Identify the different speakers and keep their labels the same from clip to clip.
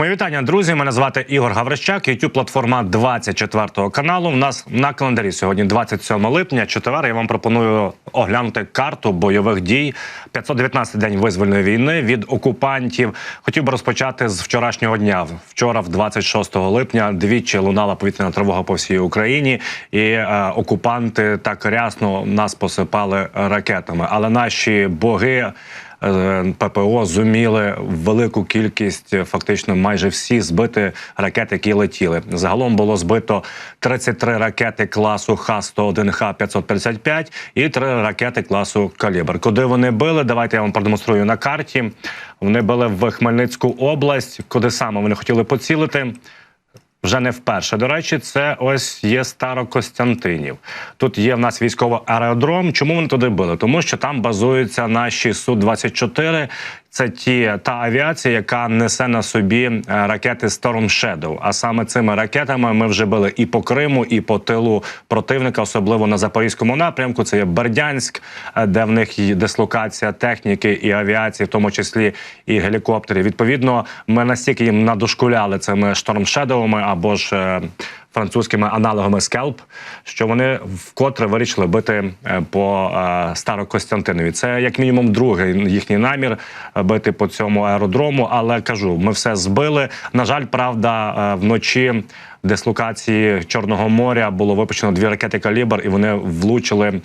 Speaker 1: Мої вітання, друзі. Мене звати Ігор Гаврищак. youtube платформа 24 каналу. У нас на календарі сьогодні 27 липня. Четвер. Я вам пропоную оглянути карту бойових дій. 519 день визвольної війни від окупантів. Хотів би розпочати з вчорашнього дня. Вчора, в 26 липня, двічі лунала повітряна тривога по всій Україні, і е, окупанти так рясно нас посипали ракетами. Але наші боги. Е, ППО зуміли велику кількість, е, фактично майже всі збити ракети, які летіли. Загалом було збито 33 ракети класу Х-101, Х-555 і 3 ракети класу Калібр. Куди вони били? Давайте я вам продемонструю на карті. Вони били в Хмельницьку область, куди саме вони хотіли поцілити. Вже не вперше. До речі, це ось є Старокостянтинів. Тут є в нас військовий аеродром. Чому вони туди били? Тому що там базуються наші су 24 Це ті та авіація, яка несе на собі е, ракети Storm Shadow. А саме цими ракетами ми вже били і по Криму, і по тилу противника, особливо на запорізькому напрямку. Це є Бердянськ, е, де в них є дислокація техніки і авіації, в тому числі і гелікоптерів. Відповідно, ми настільки їм надошкуляли цими штормшедовими або ж е, французькими аналогами скелп, що вони вкотре вирішили бити е, по е, Старокостянтинові. Це як мінімум другий їхній намір е, бити по цьому аеродрому. Але кажу, ми все збили. На жаль, правда, вночі. Дислокації Чорного моря було випущено дві ракети калібр, і вони влучили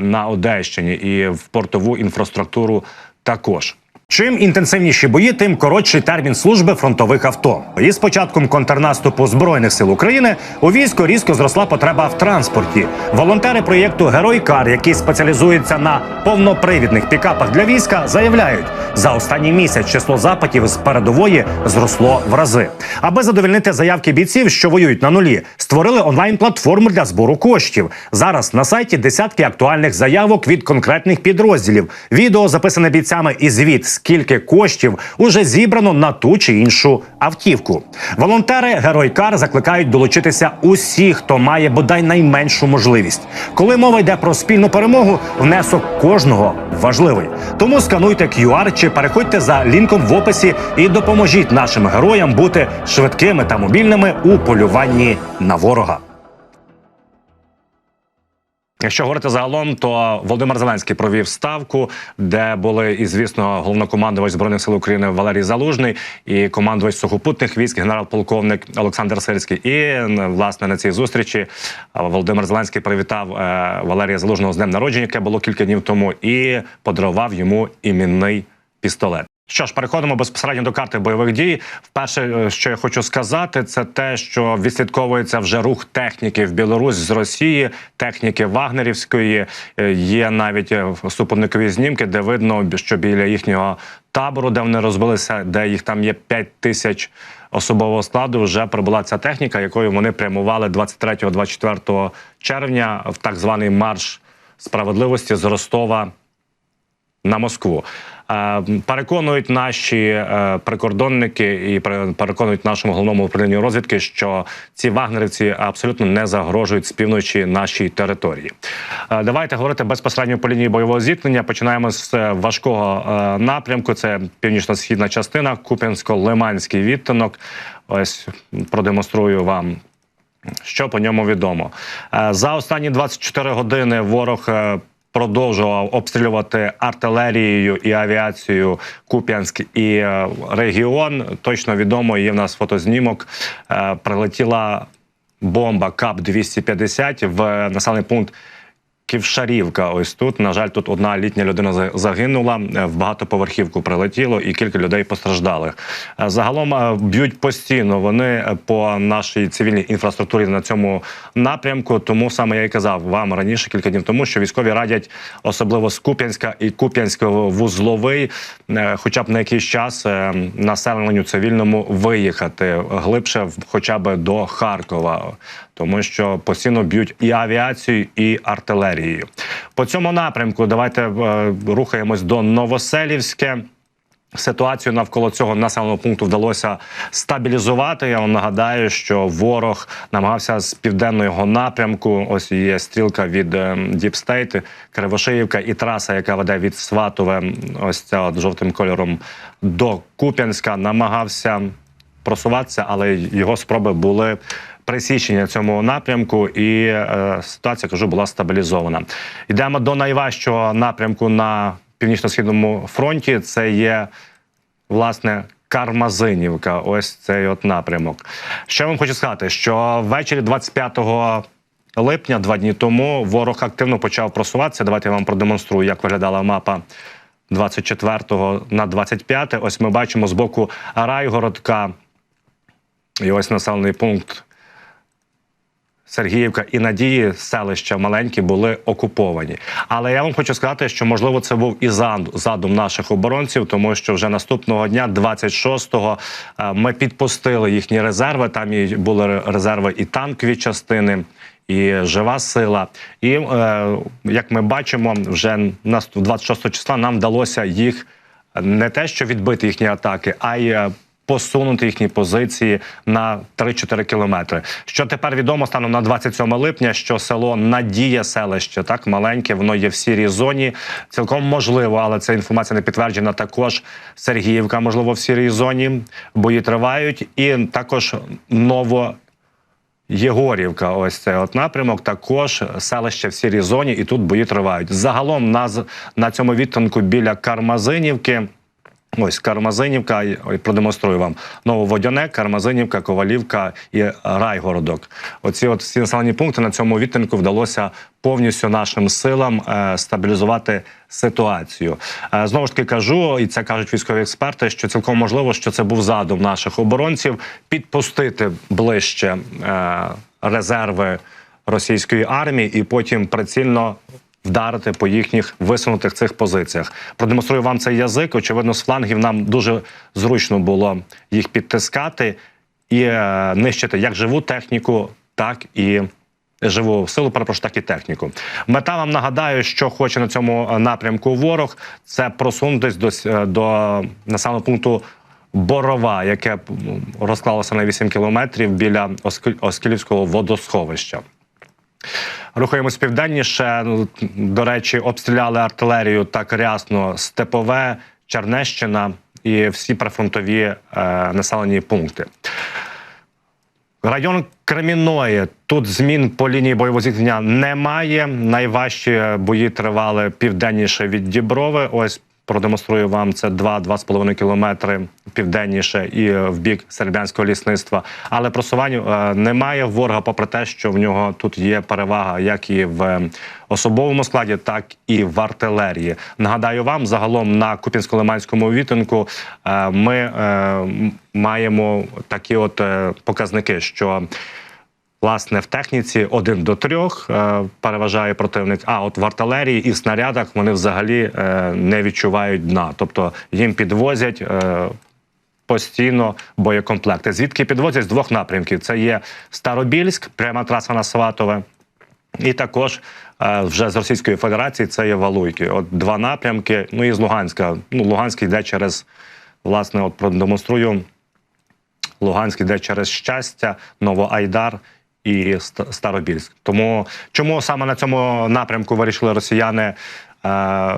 Speaker 1: на Одещині і в портову інфраструктуру також. Чим інтенсивніші бої, тим коротший термін служби фронтових авто. І з початком контрнаступу збройних сил України у війську різко зросла потреба в транспорті. Волонтери проєкту Герой Кар, які спеціалізуються на повнопривідних пікапах для війська, заявляють, за останній місяць число запитів з передової зросло в рази. Аби задовольнити заявки бійців, що воюють на нулі, створили онлайн-платформу для збору коштів. Зараз на сайті десятки актуальних заявок від конкретних підрозділів. Відео записане бійцями і звіт, скільки коштів уже зібрано на ту чи іншу автівку. Волонтери Герой Кар закликають долучитися усіх, хто має бодай найменшу можливість. Коли мова йде про спільну перемогу, внесок кожного важливий. Тому скануйте QR чи переходьте за лінком в описі і допоможіть нашим героям бути швидкими та мобільними у полюванні на ворога. Якщо говорити загалом, то Володимир Зеленський провів ставку, де були і звісно головнокомандувач збройних сил України Валерій Залужний і командувач сухопутних військ, генерал-полковник Олександр Сирський. І власне на цій зустрічі е, Володимир Зеленський привітав е, Валерія Залужного з днем народження, яке було кілька днів тому, і подарував йому іменний пістолет. Що ж, переходимо безпосередньо до карти бойових дій. Вперше, е, що я хочу сказати, це те, що відслідковується вже рух техніки в Білорусь з Росії, техніки Вагнерівської. Е, Є навіть е, супутникові знімки, де видно, що біля їхнього табору, де вони розбилися, де їх там є 5 тисяч особового складу, вже прибула ця техніка, якою вони прямували 23-24 червня в так званий марш справедливості з Ростова на Москву. Переконують наші е, прикордонники і пере- переконують нашому головному управлінню розвідки, що ці вагнерівці абсолютно не загрожують з півночі нашій території. Е, Давайте говорити безпосередньо по лінії бойового зіткнення. Починаємо з е, важкого напрямку. Це північно-східна частина, Куп'янсько-Лиманський відтинок. Ось продемонструю вам що по ньому відомо за останні 24 години. Ворог продовжував обстрілювати артилерією і авіацією Куп'янськ і е, регіон. Точно відомо. Є в нас фотознімок. Е, Прилетіла бомба КАП 250 в населений пункт. Ківшарівка, ось тут. На жаль, тут одна літня людина за- загинула, е, в багатоповерхівку прилетіло і кілька людей постраждали. Е, Загалом е, б'ють постійно вони по нашій цивільній інфраструктурі на цьому напрямку. Тому саме я і казав вам раніше кілька днів тому, що військові радять, особливо з Куп'янська і Куп'янського вузловий, е, хоча б на якийсь час населенню цивільному виїхати глибше, хоча б до Харкова тому що постійно б'ють і авіацією, і артилерією. По цьому напрямку давайте е, рухаємось до Новоселівське. Ситуацію навколо цього населеного пункту вдалося стабілізувати. Я вам нагадаю, що ворог намагався з південного напрямку. Ось є стрілка від Діпстейт, Кривошиївка і траса, яка веде від Сватове, ось ця от жовтим кольором до Куп'янська, намагався просуватися, але його спроби були присічені на цьому напрямку, і е, ситуація кажу була стабілізована. Йдемо до найважчого напрямку на північно-східному фронті. Це є власне. Кармазинівка, ось цей от напрямок. Що я вам хочу сказати, що ввечері 25 липня, два дні тому, ворог активно почав просуватися. Давайте я вам продемонструю, як виглядала мапа 24 на 25. Ось ми бачимо з боку Райгородка. І ось населений пункт Сергіївка і Надії селища маленькі були окуповані. Але я вам хочу сказати, що можливо це був і задум наших оборонців, тому що вже наступного дня, 26-го, е, ми підпустили їхні резерви. Там і були резерви і танкові частини. І жива сила, і е, як ми бачимо, вже нас 26 числа нам вдалося їх не те, що відбити їхні атаки, а й е, посунути їхні позиції на 3-4 кілометри. Що тепер відомо станом на 27 липня, що село Надія селище, так маленьке, воно є в сірій зоні. Цілком можливо, але ця інформація не підтверджена. Також Сергіївка, можливо, в сірій зоні. Бої тривають, і також ново. Єгорівка, ось цей от напрямок, також селище в сірій зоні, і тут бої тривають. Загалом на, на цьому відтинку біля Кармазинівки. Ось Кармазинівка, продемонструю вам Нововодяне, Кармазинівка, Ковалівка і Райгородок. Оці от всі населені пункти на цьому відтинку вдалося повністю нашим силам е, стабілізувати ситуацію. Е, знову ж таки кажу, і це кажуть військові експерти, що цілком можливо, що це був задум наших оборонців підпустити ближче е, резерви російської армії і потім прицільно вдарити по їхніх висунутих цих позиціях. Продемонструю вам цей язик. Очевидно, з флангів нам дуже зручно було їх підтискати і е, нищити як живу техніку, так і живу силу, перепрошую, так і техніку. Мета вам нагадаю, що хоче на цьому е, напрямку ворог це просунутись до, е, до населеного пункту. Борова, яке розклалося на 8 кілометрів біля Оскілівського водосховища. Рухаємось південніше. Ну, До речі, обстріляли артилерію так рясно Степове, Чернещина і всі прифронтові е, населені пункти. Район Креміної. Тут змін по лінії бойового зіткнення немає. Найважчі бої тривали південніше від Діброви. Ось продемонструю вам це 2-2,5 кілометри південніше і е, в бік сербянського лісництва. Але просувань е, немає ворога, попри те, що в нього тут є перевага, як і в е, особовому складі, так і в артилерії. Нагадаю вам, загалом на Купінсько-Лиманському відтинку е, ми маємо такі от показники, що Власне, в техніці один до трьох е, переважає противник. А от в артилерії і в снарядах вони взагалі е, не відчувають дна. Тобто їм підвозять е, постійно боєкомплекти. Звідки підвозять з двох напрямків? Це є Старобільськ, пряма траса на Сватове. І також вже з Російської Федерації це є Валуйки. От два напрямки. Ну і з Луганська. Ну, Луганськ йде через, власне, от продемонструю. Луганськ йде через щастя, Новоайдар і Старобільськ. Тому чому саме на цьому напрямку вирішили росіяни е,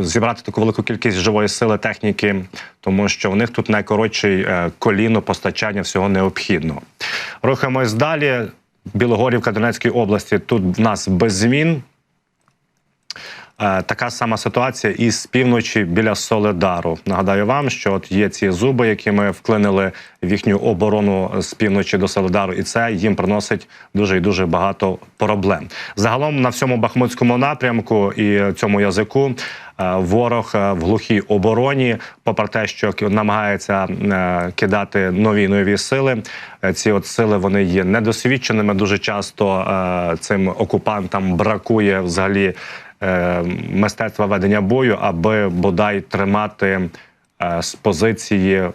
Speaker 1: зібрати таку велику кількість живої сили техніки, тому що у них тут найкоротший е, коліно постачання всього необхідного. Рухаємось далі. Білогорівка Донецької області. Тут в нас без змін. Е, Така сама ситуація і з півночі біля Соледару. Нагадаю вам, що от є ці зуби, які ми вклинили в їхню оборону з півночі до Соледару, і це їм приносить дуже і дуже багато проблем. Загалом на всьому бахмутському напрямку і цьому язику е, ворог е, в глухій обороні, попри те, що намагається кидати нові нові сили. Ці от сили вони є недосвідченими. Дуже часто цим окупантам бракує взагалі мистецтва ведення бою, аби бодай тримати е, з позиції е,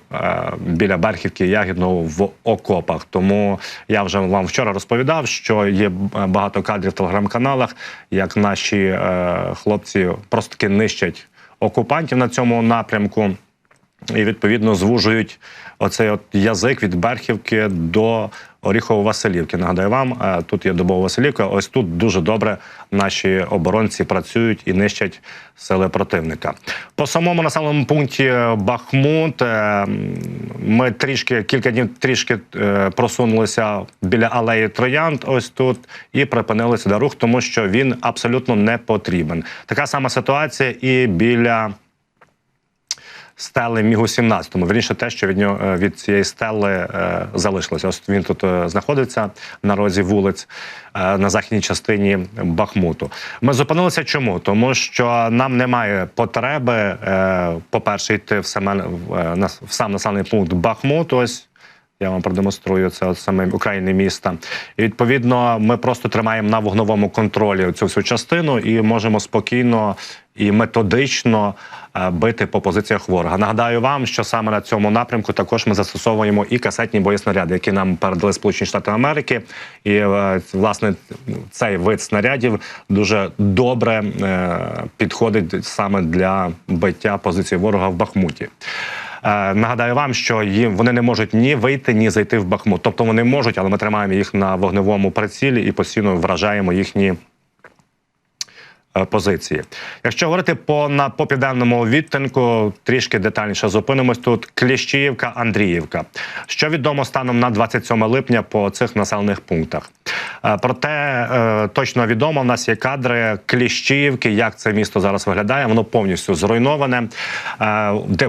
Speaker 1: біля Берхівки Ягідного в окопах. Тому я вже вам вчора розповідав, що є е, багато кадрів в телеграм-каналах, як наші е, хлопці просто таки нищать окупантів на цьому напрямку. і відповідно звужують оцей от язик від Берхівки до Оріхово-Василівки. Нагадаю вам, е, тут є добова Василівка. Ось тут дуже добре наші оборонці працюють і нищать сили противника. По самому населеному пункті Бахмут е, ми трішки кілька днів трішки е, просунулися біля алеї Троянд. Ось тут і припинилися до рух, тому що він абсолютно не потрібен. Така сама ситуація і біля стели Мігу 17 Верніше те, що від нього е, від цієї стели е, залишилося. Ось він тут е, знаходиться на розі вулиць на західній частині Бахмуту. Ми зупинилися чому? Тому що нам немає потреби, е, по-перше, йти в саме в сам населений пункт Бахмут. Ось я вам продемонструю це от саме окраїни міста. І відповідно, ми просто тримаємо на вогновому контролі цю всю частину і можемо спокійно і методично е, бити по позиціях ворога. Нагадаю вам, що саме на цьому напрямку також ми застосовуємо і касетні боєснаряди, які нам передали Сполучені Штати Америки. І е, власне цей вид снарядів дуже добре е, підходить саме для биття позиції ворога в Бахмуті. Е, Нагадаю вам, що їм вони не можуть ні вийти, ні зайти в Бахмут. Тобто вони можуть, але ми тримаємо їх на вогневому прицілі і постійно вражаємо їхні. Е, Позиції, якщо говорити по на по південному відтинку, трішки детальніше зупинимось тут. Кліщіївка, Андріївка. Що відомо станом на 27 липня по цих населених пунктах? Е, Проте е, точно відомо, в нас є кадри Кліщіївки, як це місто зараз виглядає. Воно повністю зруйноване.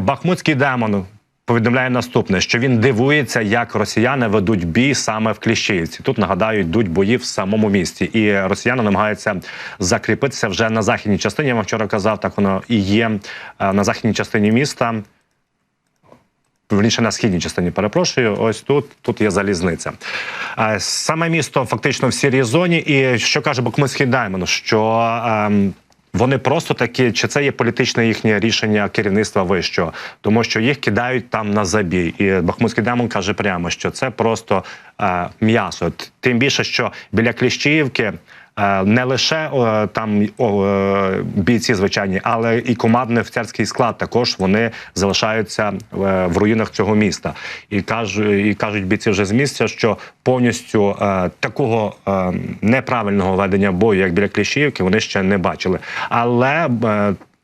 Speaker 1: Бахмутський демон повідомляє наступне: що він дивується, як росіяни ведуть бій саме в Кліщіївці. Тут нагадаю, йдуть бої в самому місті, і росіяни намагаються закріпитися вже на західній частині. Я вам вчора казав, так воно і є е, на західній частині міста. Верніше на східній частині перепрошую. Ось тут тут є залізниця. Е, Саме місто фактично в сірій зоні. І що каже Бахмутський Даймон, що ем, вони просто такі, чи це є політичне їхнє рішення керівництва вищого, тому що їх кидають там на забій. І Бахмутський Демон каже прямо, що це просто е, м'ясо. Тим більше, що біля Кліщіївки. Е, Не лише е, там е, бійці звичайні, але і командний офіцерський склад також вони залишаються в руїнах цього міста. І кажуть, і кажуть бійці вже з місця, що повністю такого неправильного ведення бою, як біля Кліщіївки, вони ще не бачили. Але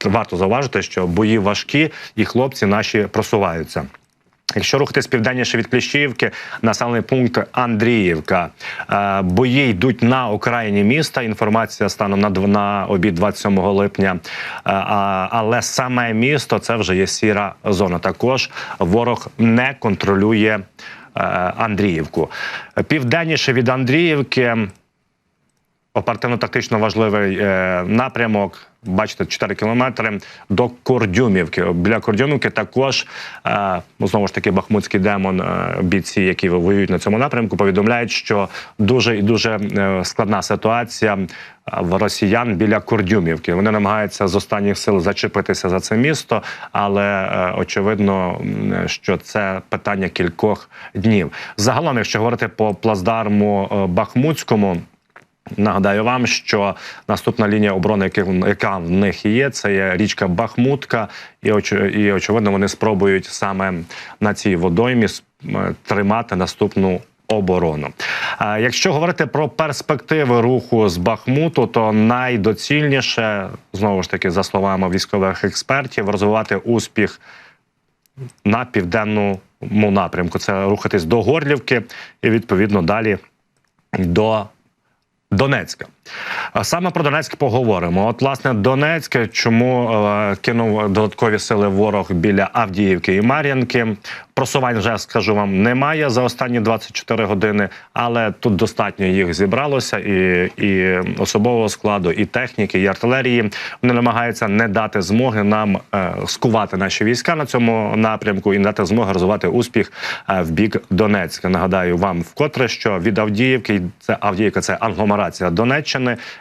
Speaker 1: варто зауважити, що бої важкі, і хлопці наші просуваються. Якщо рухатись південніше від Кліщіївки, населений пункт Андріївка. Е, Бої йдуть на окраїні міста. Інформація станом на на обід 27 липня. Е, Але саме місто це вже є сіра зона. Також ворог не контролює е, Андріївку. Південніше від Андріївки оперативно-тактично важливий е, напрямок. Бачите, 4 кілометри до Кордюмівки. Біля Кордюмівки також е, ну, знову ж таки Бахмутський демон, е, бійці, які воюють на цьому напрямку, повідомляють, що дуже і дуже е, складна ситуація е, в росіян біля Кордюмівки. Вони намагаються з останніх сил зачепитися за це місто, але е, очевидно, що це питання кількох днів. Загалом, якщо говорити по плацдарму е, Бахмутському. Нагадаю вам, що наступна лінія оборони, яка- в них є, це є річка Бахмутка, і і очевидно, вони спробують саме на цій водоймі тримати наступну. Оборону. Якщо говорити про перспективи руху з Бахмуту, то найдоцільніше знову ж таки за словами військових експертів розвивати успіх на південному напрямку. Це рухатись до Горлівки і відповідно далі до Донецька. Саме про Донецьк поговоримо. От, власне, Донецьк, чому е, кинув додаткові сили ворог біля Авдіївки і Мар'янки. Просувань вже скажу вам немає за останні 24 години, але тут достатньо їх зібралося, і, і особового складу, і техніки, і артилерії. Вони намагаються не дати змоги нам е, скувати наші війська на цьому напрямку і не дати змоги розвивати успіх е, в бік Донецька. Нагадаю вам вкотре, що від Авдіївки це Авдіївка, це агломерація Донеччини.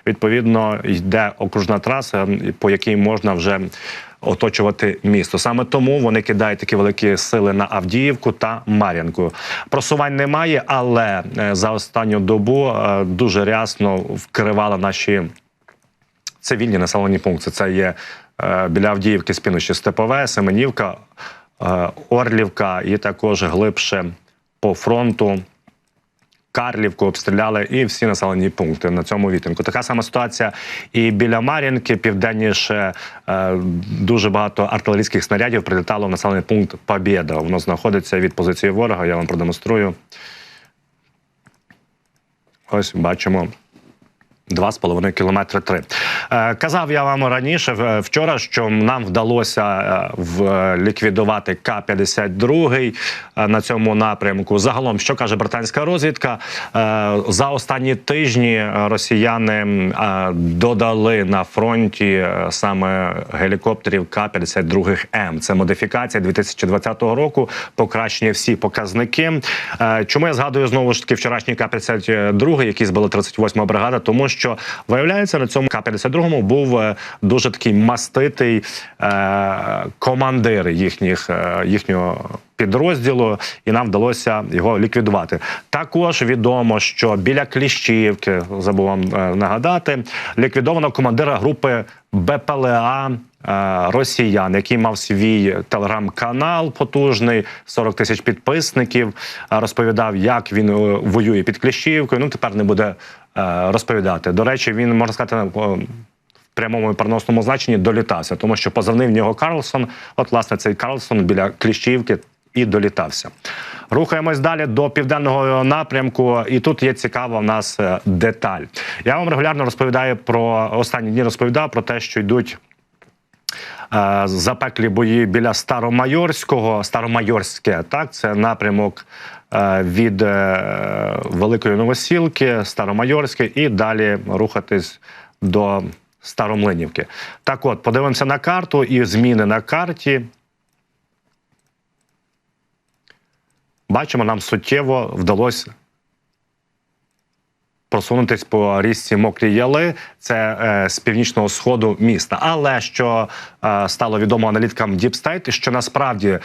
Speaker 1: Відповідно, йде окружна траса, по якій можна вже оточувати місто. Саме тому вони кидають такі великі сили на Авдіївку та Мар'янку. Просувань немає, але е, за останню добу е, дуже рясно вкривали наші цивільні населені пункти. Це є е, біля Авдіївки, з півночі Степове, Семенівка. Орлівка і також глибше по фронту. Карлівку обстріляли і всі населені пункти на цьому вітинку. Така сама ситуація і біля Мар'їнки, південніше е, дуже багато артилерійських снарядів прилітало в населений пункт Побєда. Воно знаходиться від позиції ворога. Я вам продемонструю. Ось бачимо. Два з половиною кілометри три. Е, казав я вам раніше вчора, що нам вдалося е, в ліквідувати К-52 е, на цьому напрямку. Загалом, що каже британська розвідка, за останні тижні росіяни додали на фронті саме гелікоптерів К-52М. Це модифікація 2020 року, покращення всі показники. Чому я згадую знову ж таки вчорашній К-52, який збила 38 бригада, тому що виявляється на цьому К-52 був е, дуже такий маститий е, командир їхніх е, їхнього. Підрозділу, і нам вдалося його ліквідувати. Також відомо, що біля Кліщівки забув вам е, нагадати, ліквідовано командира групи БПЛА Росіян, який мав свій телеграм-канал потужний, 40 тисяч підписників. е, Розповідав, як він е, воює під Кліщівкою. Ну тепер не буде е, розповідати. До речі, він можна сказати. е, в прямому і переносному значенні долітався, тому що позивний в нього Карлсон. От, власне, цей Карлсон біля Кліщівки і долітався. Рухаємось далі до південного напрямку, і тут є цікава в нас е, деталь. Я вам регулярно розповідаю про останні дні розповідав про те, що йдуть. Е, Запеклі бої біля Старомайорського, Старомайорське, так це напрямок е, від е, Великої Новосілки, Старомайорське, і далі рухатись до Старомлинівки. Так, от подивимося на карту і зміни на карті. Бачимо, нам суттєво вдалося просунутись по річці Мокрі Яли, це е, з північного сходу міста. Але що е, стало відомо аналіткам Deep State, що насправді е,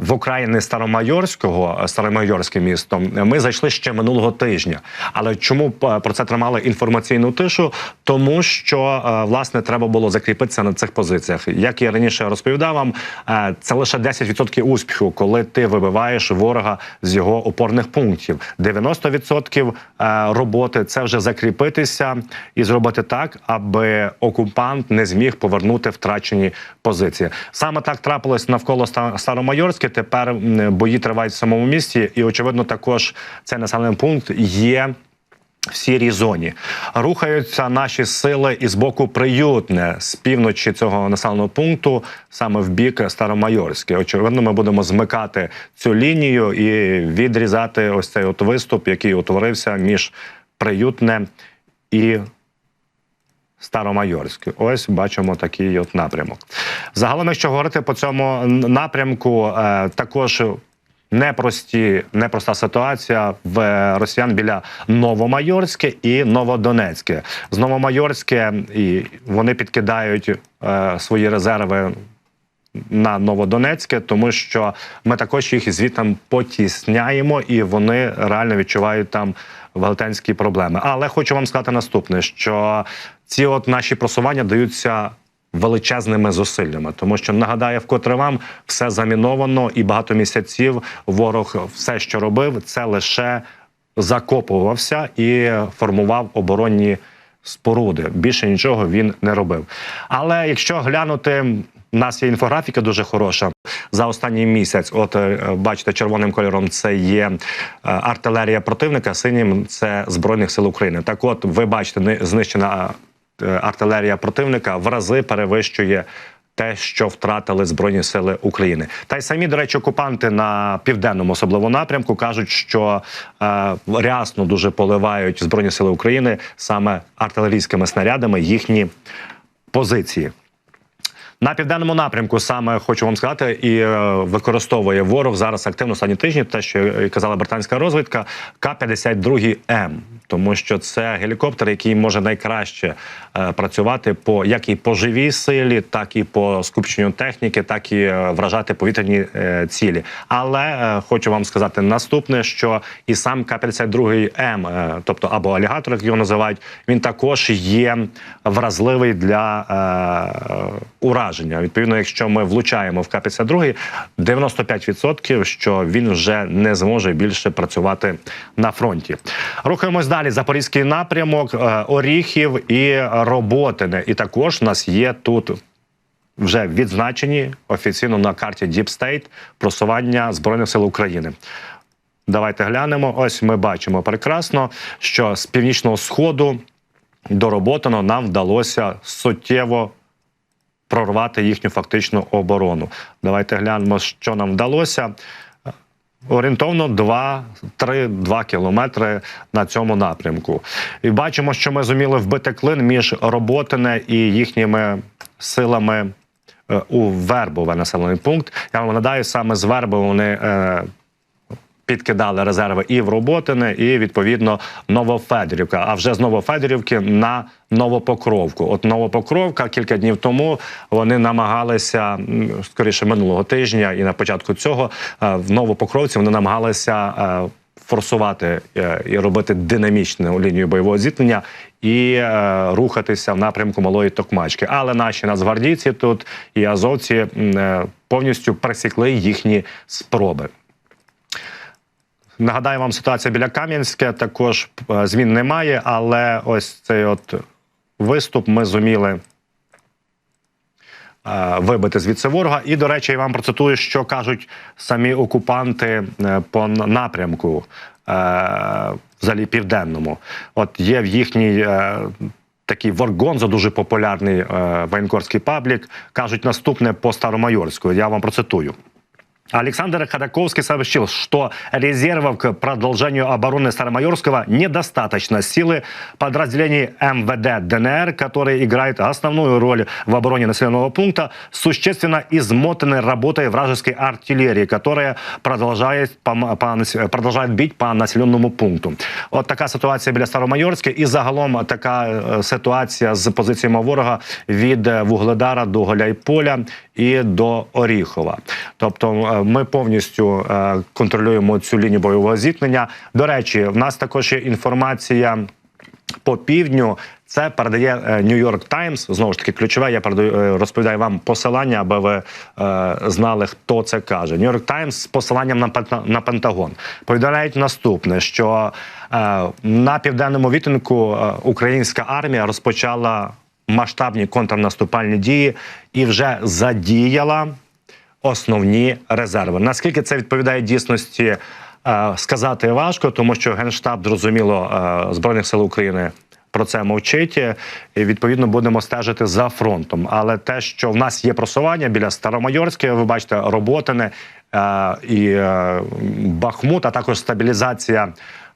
Speaker 1: в Україні Старомайорського, е, Старомайорське місто, ми зайшли ще минулого тижня. Але чому е, про це тримали інформаційну тишу? Тому що е, власне треба було закріпитися на цих позиціях. Як я раніше розповідав вам, е, це лише 10% успіху, коли ти вибиваєш ворога з його опорних пунктів. 90% е, роботи це вже закріпитися і зробити так, аби окупант не зміг повернути втрачені позиції. Саме так трапилось навколо Ста- Старомайорське. Тепер бої тривають в самому місті, і очевидно, також цей населений пункт є. В сірій зоні рухаються наші сили із боку приютне з півночі цього населеного пункту, саме в бік Старомайорське. Очевидно, ми будемо змикати цю лінію і відрізати ось цей от виступ, який утворився між приютне і Старомайорське. Ось бачимо такий от напрямок. Загалом, якщо говорити по цьому напрямку, е, також непрості, непроста ситуація в росіян біля Новомайорське і Новодонецьке. З Новомайорське і вони підкидають е, свої резерви на Новодонецьке, тому що ми також їх звідти потісняємо, і вони реально відчувають там велетенські проблеми. Але хочу вам сказати наступне: що ці от наші просування даються. Величезними зусиллями, тому що нагадаю, вкотре вам все заміновано, і багато місяців ворог все, що робив, це лише закопувався і формував оборонні споруди. Більше нічого він не робив. Але якщо глянути, у нас є інфографіка дуже хороша за останній місяць. От е, бачите, червоним кольором це є е, артилерія противника, синім це збройних сил України. Так, от ви бачите, ни- знищена е, артилерія противника в рази перевищує. Те, що втратили збройні сили України, та й самі, до речі, окупанти на південному особливо напрямку кажуть, що е, рясно дуже поливають збройні сили України саме артилерійськими снарядами їхні позиції. На південному напрямку саме хочу вам сказати, і е, використовує ворог зараз активно останні тижні. Те, що казала британська розвідка, К-52М. Тому що це гелікоптер, який може найкраще е, працювати по як і по живій силі, так і по скупченню техніки, так і е, вражати повітряні е, цілі. Але е, хочу вам сказати наступне, що і сам К-52М, е, тобто або алігатор, як його називають, він також є вразливий для е, ураження. Відповідно, якщо ми влучаємо в К-52, 95% що він вже не зможе більше працювати на фронті. Рухаємось далі. Запорізький напрямок, е, Оріхів і Роботине. І також у нас є тут вже відзначені офіційно на карті Deep State просування Збройних сил України. Давайте глянемо. Ось ми бачимо прекрасно, що з північного сходу до Роботино нам вдалося суттєво прорвати їхню фактичну оборону. Давайте глянемо, що нам вдалося. Орієнтовно 2-3-2 кілометри на цьому напрямку. І бачимо, що ми зуміли вбити клин між Роботине і їхніми силами е, у Вербове населений пункт. Я вам нагадаю, саме з Верби вони. Підкидали резерви і в Роботине, і відповідно Новофедорівка. А вже з Новофедорівки на Новопокровку. От Новопокровка кілька днів тому вони намагалися скоріше минулого тижня, і на початку цього е, в Новопокровці вони намагалися. е, Форсувати е, і робити динамічну лінію бойового зіткнення і е, рухатися в напрямку малої токмачки. Але наші нацгвардійці тут і азовці е, повністю пресікли їхні спроби. Нагадаю вам ситуація біля Кам'янське. Також е, змін немає, але ось цей от виступ ми зуміли е, вибити звідси ворога. І, до речі, я вам процитую, що кажуть самі окупанти е, по напрямку взагалі південному. От є в їхній. Такий Воргонзо, дуже популярний воєнкорський паблік, кажуть наступне по Старомайорську. Я вам процитую. Александр Ходаковский сообщил, что резервов к продолжению обороны Старомайорского недостаточно. Силы подразделений МВД ДНР, которые играют основную роль в обороне населенного пункта, существенно измотаны работой вражеской артиллерии, которая продолжает, по, по, нас- продолжает бить по населеному пункту. От така ситуація біля Старомайорська, і загалом така е, ситуація з позиціями ворога від е, Вугледара до Голяйполя і до Оріхова. Тобто е, ми повністю е, контролюємо цю лінію бойового зіткнення. До речі, в нас також є інформація по півдню. Це передає Нью-Йорк Таймс. Знову ж таки, ключове. Я передаю е, розповідаю вам посилання, аби ви е, знали, хто це каже. Нью-Йорк Таймс з посиланням на на Пентагон повідомляють наступне: що е, на південному відтинку е, українська армія розпочала масштабні контрнаступальні дії і вже задіяла основні резерви. Наскільки це відповідає дійсності, е, сказати важко, тому що генштаб зрозуміло е, збройних сил України. Про це мовчить, і відповідно будемо стежити за фронтом. Але те, що в нас є просування біля Старомайорське, ви бачите, роботине е, і е, Бахмут, а також стабілізація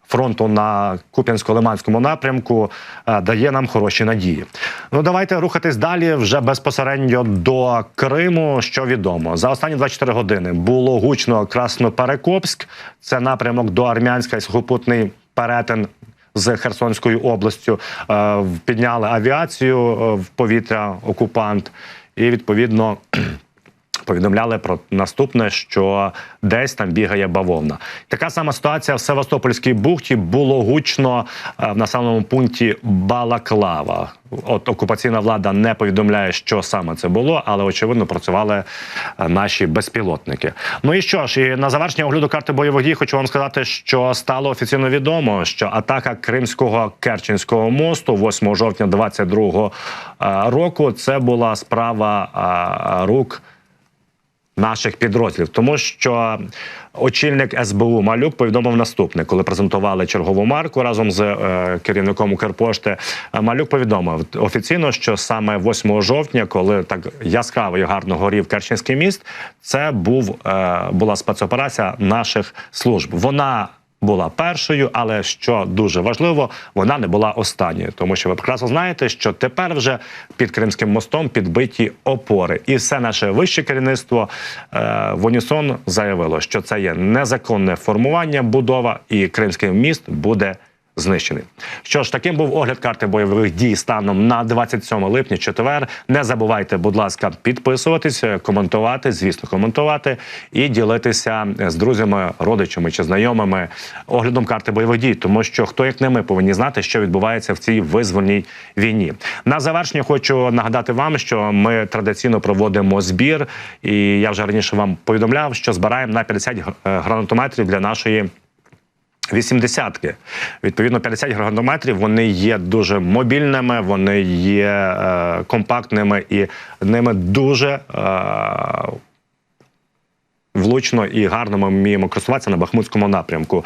Speaker 1: фронту на Куп'янсько-Лиманському напрямку е, дає нам хороші надії. Ну давайте рухатись далі вже безпосередньо до Криму. Що відомо за останні 24 години було гучно Красноперекопськ. Це напрямок до Армянська і сухопутний перетин. З Херсонською областю е, підняли авіацію е, в повітря окупант, і відповідно повідомляли про наступне, що десь там бігає бавовна. Така сама ситуація в Севастопольській бухті було гучно е, в населеному пункті Балаклава. От окупаційна влада не повідомляє, що саме це було, але очевидно працювали е, наші безпілотники. Ну і що ж, і на завершення огляду карти бойових дій хочу вам сказати, що стало офіційно відомо, що атака Кримського Керченського мосту 8 жовтня 22 року це була справа е, рук наших підрозділів, тому що очільник СБУ Малюк повідомив наступне, коли презентували чергову марку разом з е, керівником Укрпошти. е, Малюк повідомив офіційно, що саме 8 жовтня, коли так яскраво і гарно горів Керченський міст, це був е, була спецоперація наших служб. Вона була першою, але що дуже важливо, вона не була останньою, тому що ви прекрасно знаєте, що тепер вже під Кримським мостом підбиті опори, і все наше вище керівництво е, в унісон заявило, що це є незаконне формування, будова, і Кримський міст буде знищений. Що ж, таким був огляд карти бойових дій станом на 27 липня, четвер. Не забувайте, будь ласка, підписуватись, коментувати, звісно, коментувати і ділитися з друзями, родичами чи знайомими оглядом карти бойових дій, тому що хто як не ми повинні знати, що відбувається в цій визвольній війні. На завершення хочу нагадати вам, що ми традиційно проводимо збір, і я вже раніше вам повідомляв, що збираємо на 50 е, гранатометрів для нашої. Вісімдесятки. Відповідно, 50 гранатометрів вони є дуже мобільними, вони є е, компактними і ними дуже е, влучно і гарно ми вміємо користуватися на Бахмутському напрямку.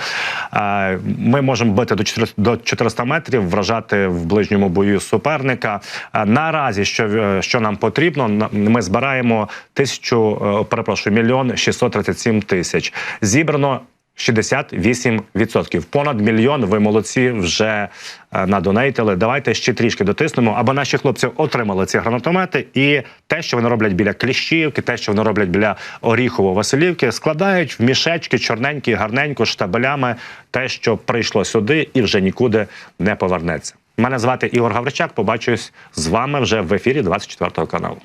Speaker 1: Е, Ми можемо бити до 400 до 400 метрів, вражати в ближньому бою суперника. Е, Наразі, що, е, що нам потрібно, ми збираємо тисячу, е, перепрошую, мільйон 637 тисяч. Зібрано 68%. Понад мільйон. Ви молодці вже е, надонейтили. Давайте ще трішки дотиснемо, аби наші хлопці отримали ці гранатомети. І те, що вони роблять біля Кліщівки, те, що вони роблять біля Оріхово-Василівки, складають в мішечки чорненькі, гарненько штабелями. Те, що прийшло сюди і вже нікуди не повернеться. Мене звати Ігор Гавричак. Побачусь з вами вже в ефірі 24 каналу.